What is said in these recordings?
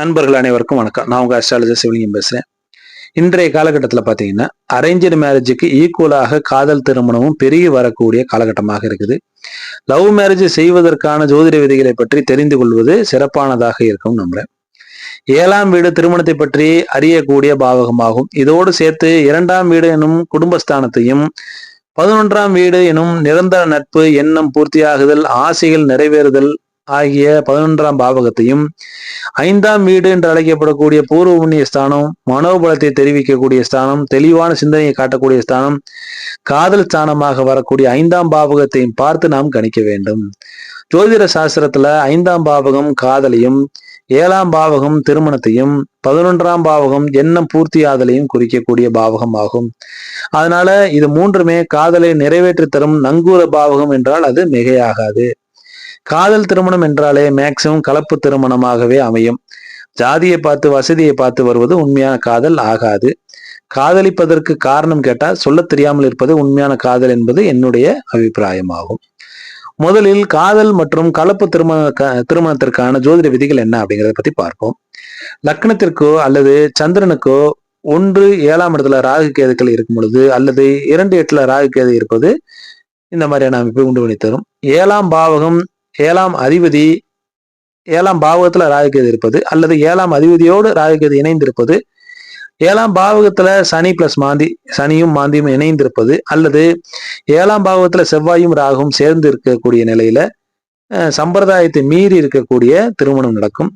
நண்பர்கள் அனைவருக்கும் வணக்கம். நான் உங்க அஸ்ட்ராலஜர் சிவலிங்கம் பேசுகிறேன் இன்றைய காலகட்டத்தில் பார்த்தீங்கன்னா அரேஞ்சு மேரேஜுக்கு ஈக்குவலாக காதல் திருமணமும் பெருகி வரக்கூடிய காலகட்டமாக இருக்குது. லவ் மேரேஜ் செய்வதற்கான ஜோதிட விதிகளை பற்றி தெரிந்து கொள்வது சிறப்பானதாக இருக்கும் நம்புறேன். ஏழாம் வீடு திருமணத்தை பற்றி அறியக்கூடிய பாவகமாகும். இதோடு சேர்த்து இரண்டாம் வீடு எனும் குடும்பஸ்தானத்தையும் பதினொன்றாம் வீடு எனும் நிரந்தர நட்பு எண்ணம் பூர்த்தியாகுதல் ஆசைகள் நிறைவேறுதல் ஆகிய பதினொன்றாம் பாவகத்தையும் ஐந்தாம் வீடு என்று அழைக்கப்படக்கூடிய பூர்வ புண்ணிய ஸ்தானம் மனோபலத்தை தெரிவிக்கக்கூடிய ஸ்தானம் தெளிவான சிந்தனையை காட்டக்கூடிய ஸ்தானம் காதல் ஸ்தானமாக வரக்கூடிய ஐந்தாம் பாவகத்தையும் பார்த்து நாம் கணிக்க வேண்டும். ஜோதிட சாஸ்திரத்துல ஐந்தாம் பாவகம் காதலையும் ஏழாம் பாவகம் திருமணத்தையும் பதினொன்றாம் பாவகம் எண்ணம் பூர்த்தியாதலையும் குறிக்கக்கூடிய பாவகம் ஆகும். அதனால இது மூன்றுமே காதலை நிறைவேற்றி தரும் நங்கூர பாவகம் என்றால் அது மிகையாகாது. காதல் திருமணம் என்றாலே மேக்சிமம் கலப்பு திருமணமாகவே அமையும். ஜாதியை பார்த்து வசதியை பார்த்து வருவது உண்மையான காதல் ஆகாது. காதலிப்பதற்கு காரணம் கேட்டால் சொல்ல தெரியாமல் இருப்பது உண்மையான காதல் என்பது என்னுடைய அபிப்பிராயமாகும். முதலில் காதல் மற்றும் கலப்பு திருமண திருமணத்திற்கான ஜோதிட விதிகள் என்ன அப்படிங்கிறத பத்தி பார்ப்போம். லக்னத்திற்கோ அல்லது சந்திரனுக்கோ ஒன்று ஏழாம் இடத்துல ராகு கேதுக்கள் இருக்கும் பொழுது அல்லது இரண்டு எட்டுல ராகு கேது இருப்பது இந்த மாதிரியான அமைப்பை உண்டு பண்ணி தரும். ஏழாம் பாவகம் ஏழாம் அதிபதி ஏழாம் பாவகத்துல ராகுகேது இருப்பது அல்லது ஏழாம் அதிபதியோடு ராகுகேது இணைந்திருப்பது. ஏழாம் பாவகத்துல சனி பிளஸ் மாந்தி சனியும் மாந்தியும் இணைந்திருப்பது அல்லது ஏழாம் பாவகத்துல செவ்வாயும் ராகும் சேர்ந்து இருக்கக்கூடிய நிலையில சம்பிரதாயத்தை மீறி இருக்கக்கூடிய திருமணம் நடக்கும்.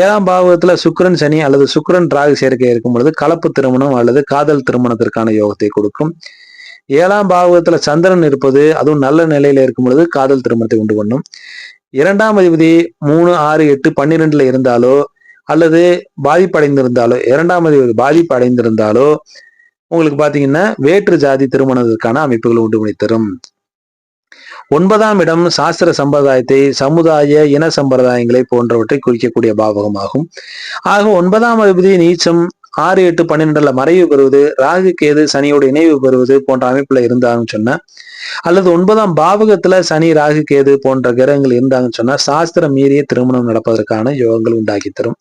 ஏழாம் பாவகத்துல சுக்கரன் சனி அல்லது சுக்கரன் ராகு சேர்க்கை இருக்கும் பொழுது கலப்பு திருமணம் அல்லது காதல் திருமணத்திற்கான யோகத்தை கொடுக்கும். ஏழாம் பாவகத்துல சந்திரன் இருப்பது அதுவும் நல்ல நிலையில இருக்கும் பொழுது காதல் திருமணத்தை உண்டு பண்ணும். இரண்டாம் அதிபதி மூணு ஆறு எட்டு பன்னிரெண்டுல இருந்தாலோ அல்லது பாதிப்படைந்திருந்தாலோ இரண்டாம் அதிபதி பாதிப்பு அடைந்திருந்தாலோ உங்களுக்கு பாத்தீங்கன்னா வேற்று ஜாதி திருமணத்திற்கான அமைப்புகள் உண்டு பண்ணி தரும். ஒன்பதாம் இடம் சாஸ்திர சம்பிரதாயத்தை சமுதாய இன சம்பிரதாயங்களை போன்றவற்றை குறிக்கக்கூடிய பாவகமாகும். ஆக ஒன்பதாம் அதிபதி நீச்சம் ஆறு எட்டு பன்னிரெண்டுல மறைவு பெறுவது ராகு கேது சனியோட இணைவு பெறுவது போன்ற அமைப்புல இருந்தாங்கன்னு சொன்னா அல்லது ஒன்பதாம் பாவகத்துல சனி ராகு கேது போன்ற கிரகங்கள் இருந்தாங்கன்னு சொன்னா சாஸ்திரம் மீறிய திருமணம் நடப்பதற்கான யோகங்கள் உண்டாக்கி தரும்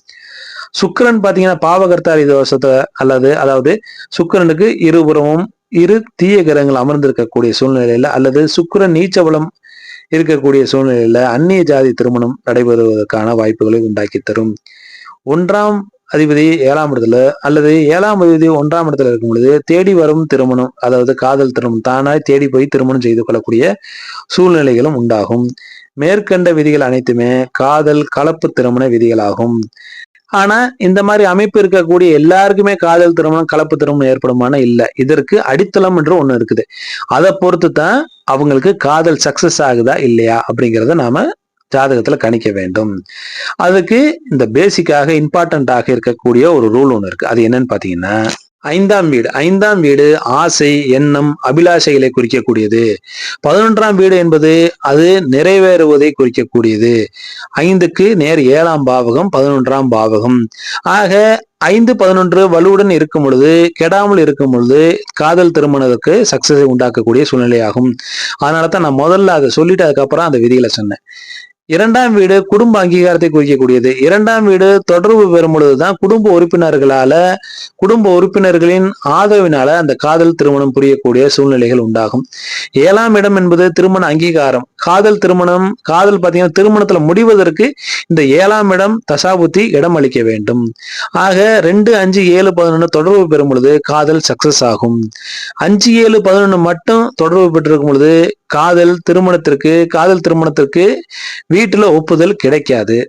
சுக்கரன் பாத்தீங்கன்னா பாவகர்த்தாரி தோஷத்தை அல்லது அதாவது சுக்கரனுக்கு இருபுறமும் இரு தீய கிரகங்கள் அமர்ந்திருக்கக்கூடிய சூழ்நிலையில அல்லது சுக்கரன் நீச்சவளம் இருக்கக்கூடிய சூழ்நிலையில அந்நிய ஜாதி திருமணம் நடைபெறுவதற்கான வாய்ப்புகளை உண்டாக்கி தரும் ஒன்றாம் அதிபதி ஏழாம் இடத்துல அல்லது ஏழாம் அதிபதி ஒன்றாம் இடத்துல இருக்கும் பொழுது தேடி வரும் திருமணம் அதாவது காதல் திருமணம் தானாய் தேடி போய் திருமணம் செய்து கொள்ளக்கூடிய சூழ்நிலைகளும் உண்டாகும். மேற்கண்ட விதிகள் அனைத்துமே காதல் கலப்பு திருமண விதிகளாகும். ஆனா இந்த மாதிரி அமைப்பு இருக்கக்கூடிய எல்லாருக்குமே காதல் திருமணம் கலப்பு திருமணம் ஏற்படுமான இல்லை. இதற்கு அடித்தளம் என்று ஒண்ணு இருக்குது. அதை பொறுத்து தான் அவங்களுக்கு காதல் சக்சஸ் ஆகுதா இல்லையா அப்படிங்கிறத நாம ஜாதகத்துல கணிக்க வேண்டும். அதுக்கு இந்த பேசிக்காக இம்பார்ட்டண்ட்டாக இருக்கக்கூடிய ஒரு ரூல் ஒன்று இருக்கு. அது என்னன்னு பாத்தீங்கன்னா ஐந்தாம் வீடு. ஐந்தாம் வீடு ஆசை எண்ணம் அபிலாஷைகளை குறிக்கக்கூடியது. பதினொன்றாம் வீடு என்பது அது நிறைவேறுவதை குறிக்கக்கூடியது. ஐந்துக்கு நேர் ஏழாம் பாவகம் பதினொன்றாம் பாவகம். ஆக ஐந்து பதினொன்று வலுவுடன் இருக்கும் பொழுது கெடாமல் இருக்கும் பொழுது காதல் திருமணத்துக்கு சக்சஸை உண்டாக்கக்கூடிய சூழ்நிலையாகும். அதனால தான் நான் முதல்ல அதை சொல்லிட்டு அதுக்கப்புறம் அந்த விதிகளை சொன்னேன். இரண்டாம் வீடு குடும்ப அங்கீகாரத்தை குறிக்கக்கூடியது. இரண்டாம் வீடு தொடர்பு பெறும் பொழுதுதான் குடும்ப உறுப்பினர்களால குடும்ப உறுப்பினர்களின் ஆதரவினால அந்த காதல் திருமணம் புரியக்கூடிய சூழ்நிலைகள் உண்டாகும். ஏழாம் இடம் என்பது திருமண அங்கீகாரம். காதல் திருமணம் காதல் பார்த்தீங்கன்னா திருமணத்துல முடிவதற்கு இந்த ஏழாம் இடம் தசாபுத்தி இடம் அளிக்க வேண்டும். ஆக ரெண்டு அஞ்சு ஏழு பதினொன்று தொடர்பு பெறும் பொழுது காதல் சக்சஸ் ஆகும். அஞ்சு ஏழு பதினொன்று மட்டும் தொடர்பு பெற்றிருக்கும் பொழுது காதல் திருமணத்திற்கு காதல் திருமணத்திற்கு வீட்டில் ஒப்புதல் கிடைக்காது.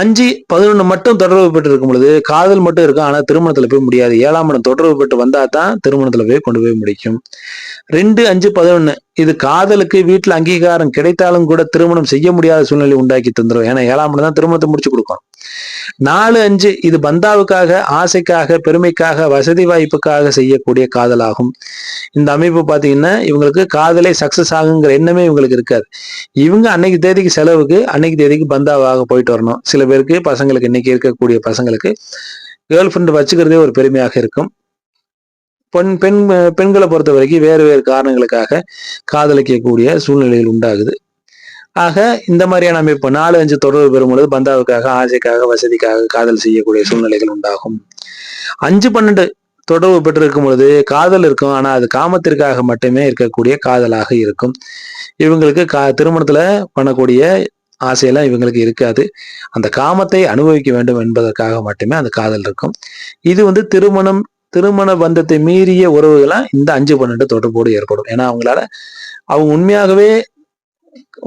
அஞ்சு பதினொன்று மட்டும் தொடர்பு பெற்று இருக்கும் பொழுது காதல் மட்டும் இருக்கும் ஆனால் திருமணத்தில் போய் முடியாது. ஏழாம் இடம் தொடர்பு பெற்று வந்தால் தான் திருமணத்தில் போய் கொண்டு போய் முடிக்கும். ரெண்டு அஞ்சு பதினொன்று இது காதலுக்கு வீட்டில் அங்கீகாரம் கிடைத்தாலும் கூட திருமணம் செய்ய முடியாத சூழ்நிலை உண்டாக்கி தந்துடும் ஏன்னா ஏழாம் இடம் தான் திருமணத்தை முடிச்சு கொடுக்கும். நாலு அஞ்சு இது பந்தாவுக்காக ஆசைக்காக பெருமைக்காக வசதி வாய்ப்புக்காக செய்யக்கூடிய காதலாகும். இந்த அமைப்பு பாத்தீங்கன்னா இவங்களுக்கு காதலே சக்சஸ் ஆகுங்கிற எண்ணமே இவங்களுக்கு இருக்காது. இவங்க அன்னைக்கு தேதிக்கு செலவுக்கு அன்னைக்கு தேதிக்கு பந்தாவாக போயிட்டு வரணும். சில பேருக்கு பசங்களுக்கு இன்னைக்கு இருக்கக்கூடிய பசங்களுக்கு கேர்ள் ஃப்ரெண்ட் வச்சுக்கிறதே ஒரு பெருமையாக இருக்கும். பெண் பெண் பெண்களை பொறுத்த வரைக்கும் வேறு வேறு காரணங்களுக்காக காதலிக்கக்கூடிய சூழ்நிலைகள் உண்டாகுது. ஆக இந்த மாதிரியான அமைப்பு நாலு அஞ்சு தொடர்பு பெறும்பொழுது பந்தாவுக்காக ஆசைக்காக வசதிக்காக காதல் செய்யக்கூடிய சூழ்நிலைகள் உண்டாகும். அஞ்சு பன்னெண்டு தொடர்பு பெற்றிருக்கும் பொழுது காதல் இருக்கும். ஆனால் அது காமத்திற்காக மட்டுமே இருக்கக்கூடிய காதலாக இருக்கும். இவங்களுக்கு கா திருமணத்துல பண்ணக்கூடிய ஆசையெல்லாம் இவங்களுக்கு இருக்காது. அந்த காமத்தை அனுபவிக்க வேண்டும் என்பதற்காக மட்டுமே அந்த காதல் இருக்கும். இது வந்து திருமணம் திருமண பந்தத்தை மீறிய உறவுகளாக இந்த அஞ்சு பன்னெண்டு தொடர்போடு ஏற்படும். ஏன்னா அவங்களால அவங்க உண்மையாகவே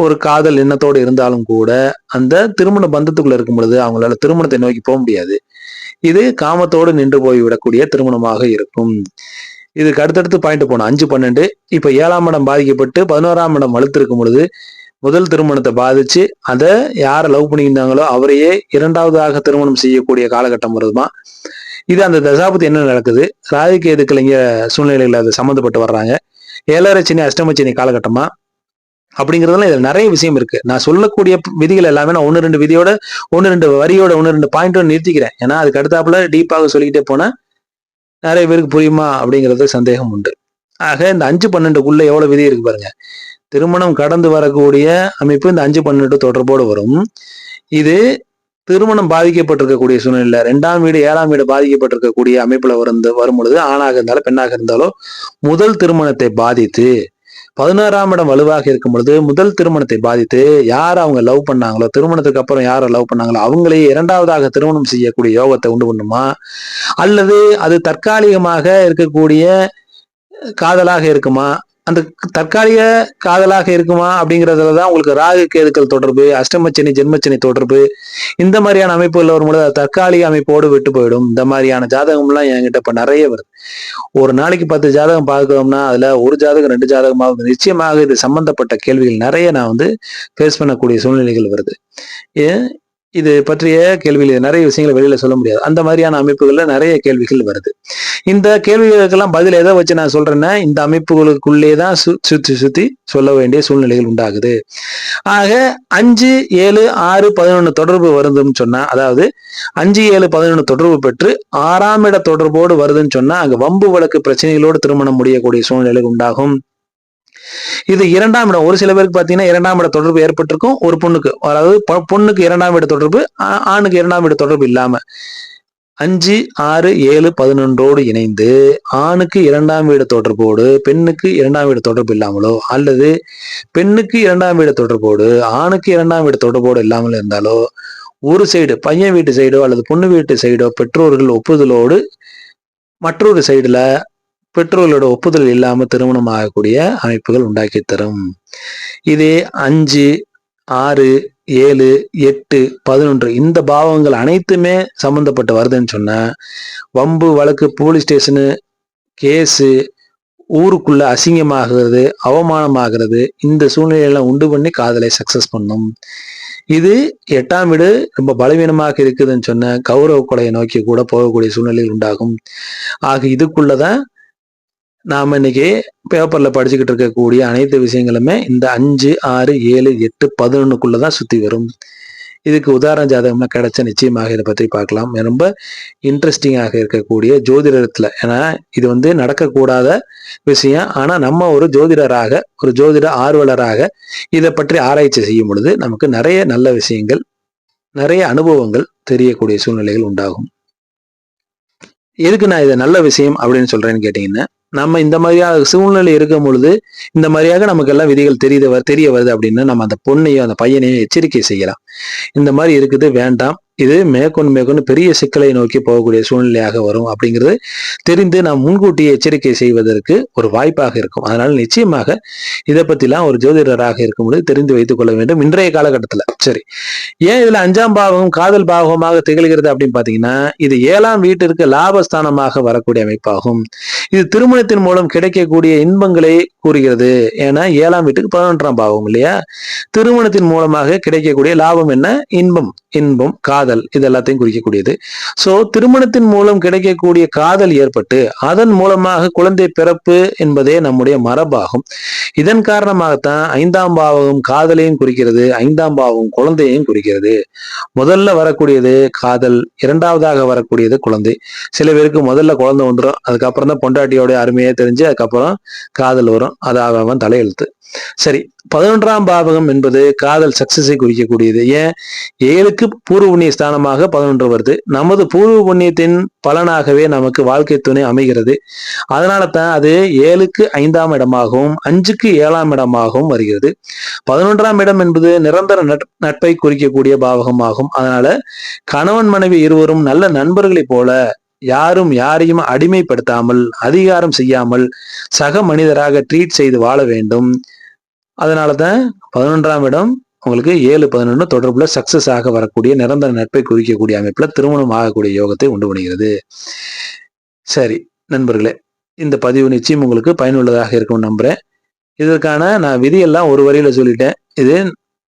ஒரு காதல் எண்ணத்தோடு இருந்தாலும் கூட அந்த திருமண பந்தத்துக்குள்ள இருக்கும் பொழுது அவங்களால திருமணத்தை நோக்கி போக முடியாது. இது காமத்தோடு நின்று போய் விடக்கூடிய திருமணமாக இருக்கும். இதுக்கு அடுத்தடுத்து பாயிண்ட் போனோம். அஞ்சு பன்னெண்டு. இப்ப ஏழாம் இடம் பாதிக்கப்பட்டு பதினோராம் இடம் வலுத்திருக்கும் பொழுது முதல் திருமணத்தை பாதிச்சு அதை யாரை லவ் பண்ணியிருந்தாங்களோ அவரையே இரண்டாவதாக திருமணம் செய்யக்கூடிய காலகட்டம் வருதுமா? இது அந்த தசாபத்து என்ன நடக்குது? ராதிகேதுக்கள் இங்க சூழ்நிலைகள் அது சம்மந்தப்பட்டு வர்றாங்க. ஏழரச்சனி அஷ்டமச்சனி காலகட்டமா? அப்படிங்கிறதுல இதுல நிறைய விஷயம் இருக்கு. நான் சொல்லக்கூடிய விதிகள் எல்லாமே நான் ஒன்று ரெண்டு விதியோட ஒன்று ரெண்டு வரியோட ஒன்று ரெண்டு பாயிண்டோட நிறுத்திக்கிறேன். ஏன்னா அதுக்கு அடுத்தாப்புல டீப்பாக சொல்லிக்கிட்டே போனால் நிறைய பேருக்கு புரியுமா அப்படிங்கிறது சந்தேகம் உண்டு. ஆக இந்த அஞ்சு பன்னெண்டுக்குள்ள எவ்வளவு விதி இருக்கு பாருங்க. திருமணம் கடந்து வரக்கூடிய அமைப்பு இந்த அஞ்சு பன்னெண்டு தொடர்போடு வரும். இது திருமணம் பாதிக்கப்பட்டிருக்கக்கூடிய சூழ்நிலை ரெண்டாம் வீடு ஏழாம் வீடு பாதிக்கப்பட்டிருக்கக்கூடிய அமைப்புல வரும் வரும் பொழுது ஆணாக இருந்தாலும் பெண்ணாக இருந்தாலும் முதல் திருமணத்தை பாதித்து பதினாறாம் இடம் வலுவாக இருக்கும் பொழுது முதல் திருமணத்தை பாதித்து யார் அவங்க லவ் பண்ணாங்களோ திருமணத்துக்கு அப்புறம் யாரை லவ் பண்ணாங்களோ அவங்களே இரண்டாவதாக திருமணம் செய்யக்கூடிய யோகத்தை உண்டு பண்ணுமா? அல்லது அது தற்காலிகமாக இருக்கக்கூடிய காதலாக இருக்குமா? அந்த தற்காலிக காதலாக இருக்குமா அப்படிங்கிறதுல தான் உங்களுக்கு ராகு கேதுக்கள் தொடர்பு அஷ்டமச்சனி ஜென்மச்சனி தொடர்பு. இந்த மாதிரியான அமைப்புகள் வரும்பொழுது அது தற்காலிக அமைப்போடு விட்டு போயிடும். இந்த மாதிரியான ஜாதகம்லாம் என்கிட்ட இப்போ நிறைய வருது. ஒரு நாளைக்கு பத்து ஜாதகம் பார்க்கணும்னா அதில் ஒரு ஜாதகம் ரெண்டு ஜாதகமாக நிச்சயமாக இது சம்பந்தப்பட்ட கேள்விகள் நிறைய நான் வந்து ஃபேஸ் பண்ணக்கூடிய சூழ்நிலைகள் வருது. ஏன்? இது பற்றிய கேள்விகள் நிறைய விஷயங்களை வெளியில சொல்ல முடியாது. அந்த மாதிரியான அமைப்புகள்ல நிறைய கேள்விகள் வருது. இந்த கேள்விகளுக்கெல்லாம் பதில் எதை வச்சு நான் சொல்றேன்னா இந்த அமைப்புகளுக்குள்ளே தான் சு சுத்தி சுத்தி சொல்ல வேண்டிய சூழ்நிலைகள் உண்டாகுது. ஆக அஞ்சு ஏழு ஆறு பதினொன்று தொடர்பு வருதுன்னு சொன்னா அதாவது அஞ்சு ஏழு பதினொன்று தொடர்பு பெற்று ஆறாம் இட தொடர்போடு வருதுன்னு சொன்னா அங்க வம்பு வழக்கு பிரச்சனைகளோடு திருமணம் முடியக்கூடிய சூழ்நிலைகள் உண்டாகும். இது இரண்டாம் இடம். ஒரு சில பேருக்கு பார்த்தீங்கன்னா இரண்டாம் இட தொடர்பு ஏற்பட்டிருக்கும். ஒரு பொண்ணுக்கு அதாவது பொண்ணுக்கு இரண்டாம் இட தொடர்பு ஆணுக்கு இரண்டாம் இட தொடர்பு இல்லாம. அஞ்சு ஆறு ஏழு பதினொன்றோடு இணைந்து ஆணுக்கு இரண்டாம் வீடு தொடர்போடு பெண்ணுக்கு இரண்டாம் வீடு தொடர்பு இல்லாமலோ அல்லது பெண்ணுக்கு இரண்டாம் வீடு தொடர்போடு ஆணுக்கு இரண்டாம் வீடு தொடர்போடு இல்லாமல் இருந்தாலோ ஒரு சைடு பையன் வீட்டு சைடோ அல்லது பொண்ணு வீட்டு சைடோ பெற்றோர்கள் ஒப்புதலோடு மற்றொரு சைடுல பெற்றோர்களோட ஒப்புதல் இல்லாமல் திருமணம் ஆகக்கூடிய அமைப்புகள் உண்டாக்கி தரும். இதே அஞ்சு ஆறு ஏழு எட்டு பதினொன்று இந்த பாவங்கள் அனைத்துமே சம்பந்தப்பட்டு வருதுன்னு சொன்ன வம்பு வழக்கு போலீஸ் ஸ்டேஷனு கேஸு ஊருக்குள்ள அசிங்கமாகிறது அவமானமாகிறது இந்த சூழ்நிலையெல்லாம் உண்டு பண்ணி காதலை சக்சஸ் பண்ணும். இது எட்டாம் வீடு ரொம்ப பலவீனமாக இருக்குதுன்னு சொன்ன கௌரவ கொலையை நோக்கி கூட போகக்கூடிய சூழ்நிலையில் உண்டாகும். ஆக இதுக்குள்ளதான் நாம் இன்னைக்கு பேப்பரில் படிச்சுக்கிட்டு இருக்கக்கூடிய அனைத்து விஷயங்களுமே இந்த அஞ்சு ஆறு ஏழு எட்டு பதினொன்னுக்குள்ளதான் சுற்றி வரும். இதுக்கு உதாரண ஜாதகம்னா கிடைச்ச நிச்சயமாக இதை பற்றி பார்க்கலாம். ரொம்ப இன்ட்ரெஸ்டிங்காக இருக்கக்கூடிய ஜோதிடத்தில். ஏன்னா இது வந்து நடக்கக்கூடாத விஷயம். ஆனால் நம்ம ஒரு ஜோதிடராக ஒரு ஜோதிட ஆர்வலராக இதை பற்றி ஆராய்ச்சி செய்யும் பொழுது நமக்கு நிறைய நல்ல விஷயங்கள் நிறைய அனுபவங்கள் தெரியக்கூடிய சூழ்நிலைகள் உண்டாகும். எதுக்கு நான் இதை நல்ல விஷயம் அப்படின்னு சொல்கிறேன்னு கேட்டிங்கன்னா நம்ம இந்த மாதிரியாக சூழ்நிலை இருக்கும் பொழுது இந்த மாதிரியாக நமக்கு எல்லாம் விதிகள் தெரிய தெரிய வருது அப்படின்னு நம்ம அந்த பொண்ணையும் அந்த பையனையும் எச்சரிக்கை செய்யலாம். இந்த மாதிரி இருக்குது வேண்டாம். இது மேற்கொண்டு மேற்கொண்டு பெரிய சிக்கலை நோக்கி போகக்கூடிய சூழ்நிலையாக வரும் அப்படிங்கிறது தெரிந்து நாம் முன்கூட்டி எச்சரிக்கை செய்வதற்கு ஒரு வாய்ப்பாக இருக்கும். அதனால் நிச்சயமாக இதை பற்றிலாம் ஒரு ஜோதிடராக இருக்கும் பொழுது தெரிந்து வைத்துக் கொள்ள வேண்டும். இன்றைய காலகட்டத்தில் சரி. ஏன் இதில் அஞ்சாம் பாவம் காதல் பாவமாக திகழ்கிறது அப்படின்னு பார்த்தீங்கன்னா இது ஏழாம் வீட்டிற்கு லாபஸ்தானமாக வரக்கூடிய அமைப்பாகும். இது திருமணத்தின் மூலம் கிடைக்கக்கூடிய இன்பங்களை கூறுகிறது. ஏன்னா ஏழாம் வீட்டுக்கு பதினொன்றாம் பாவம் இல்லையா? திருமணத்தின் மூலமாக கிடைக்கக்கூடிய லாபம் என்ன? இன்பம். இன்பம் காதல். காதல் இது எல்லாத்தையும் குறிக்கக்கூடியது. ஸோ திருமணத்தின் மூலம் கிடைக்கக்கூடிய காதல் ஏற்பட்டு அதன் மூலமாக குழந்தை பிறப்பு என்பதே நம்முடைய மரபாகும். இதன் காரணமாகத்தான் ஐந்தாம் பாவம் காதலையும் குறிக்கிறது ஐந்தாம் பாவம் குழந்தையையும் குறிக்கிறது. முதல்ல வரக்கூடியது காதல் இரண்டாவதாக வரக்கூடியது குழந்தை. சில பேருக்கு முதல்ல குழந்தை வந்துடும் அதுக்கப்புறம் தான் பொண்டாட்டியோட அருமையே தெரிஞ்சு அதுக்கப்புறம் காதல் வரும் அது அவன் தலையெழுத்து. சரி பதினொன்றாம் பாவகம் என்பது காதல் சக்சஸை குறிக்கக்கூடியது. ஏன்? ஏழுக்கு பூர்வ புண்ணிய ஸ்தானமாக பதினொன்று வருது. நமது பூர்வ புண்ணியத்தின் பலனாகவே நமக்கு வாழ்க்கை துணை அமைகிறது. அதனால தான் அது ஏழுக்கு ஐந்தாம் இடமாகவும் அஞ்சுக்கு ஏழாம் இடமாகவும் வருகிறது. பதினொன்றாம் இடம் என்பது நிரந்தர நட்பை குறிக்கக்கூடிய பாவகமாகும். அதனால கணவன் மனைவி இருவரும் நல்ல நண்பர்களைப் போல யாரும் யாரையும் அடிமைப்படுத்தாமல் அதிகாரம் செய்யாமல் சக மனிதராக ட்ரீட் செய்து வாழ வேண்டும். அதனால தான் பதினொன்றாம் இடம் உங்களுக்கு ஏழு பதினொன்று தொடர்புல சக்சஸ் ஆக வரக்கூடிய நிரந்தர நட்பை குறிக்கக்கூடிய அமைப்பில் திருமணம் ஆகக்கூடிய யோகத்தை உண்டு பண்ணுகிறது. சரி நண்பர்களே இந்த பதிவு நிச்சயம் உங்களுக்கு பயனுள்ளதாக இருக்கும் நம்புறேன். இதற்கான நான் விதியெல்லாம் ஒரு வரியில சொல்லிட்டேன். இது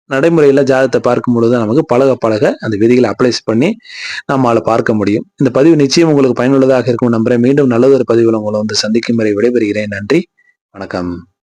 நடைமுறையில் ஜாதகத்தை பார்க்கும் பொழுது நமக்கு பழக பழக அந்த விதிகளை அப்ளை பண்ணி நம்மளால பார்க்க முடியும். இந்த பதிவு நிச்சயம் உங்களுக்கு பயனுள்ளதாக இருக்கும் நம்புறேன். மீண்டும் நல்லதொரு பதிவில் உங்களை வந்து சந்திக்கும் வரை விடைபெறுகிறேன். நன்றி வணக்கம்.